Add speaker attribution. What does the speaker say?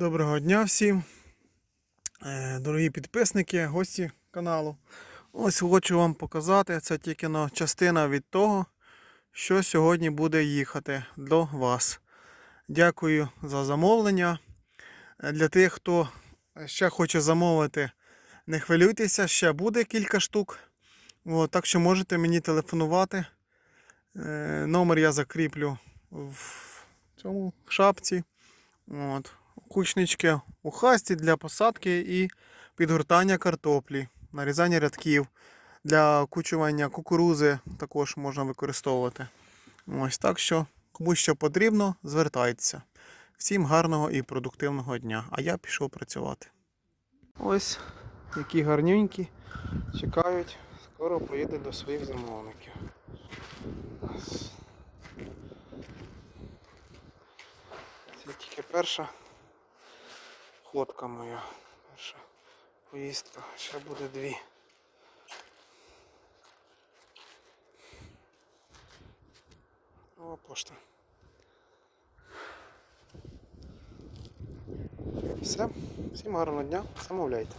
Speaker 1: Доброго дня всім, Е, дорогі підписники, гості каналу. Ось хочу вам показати, це тільки но частина від того, що сьогодні буде їхати до вас. Дякую за замовлення. Е, Для тих, хто ще хоче замовити, не хвилюйтеся, ще буде кілька штук. От, так що можете мені телефонувати. Е, Номер я закріплю в цьому шапці. От. Кучнички у хасті для посадки і підгортання картоплі, нарізання рядків. Для кучування кукурузи також можна використовувати. Ось так що, кому що потрібно, звертайтеся. Всім гарного і продуктивного дня. А я пішов працювати. Ось які гарнюнькі чекають, скоро поїдуть до своїх замовників. Це тільки перша ходка моя. Перша поїздка. Ще буде дві. О, пошта. Все. Всім гарного дня. Замовляйте.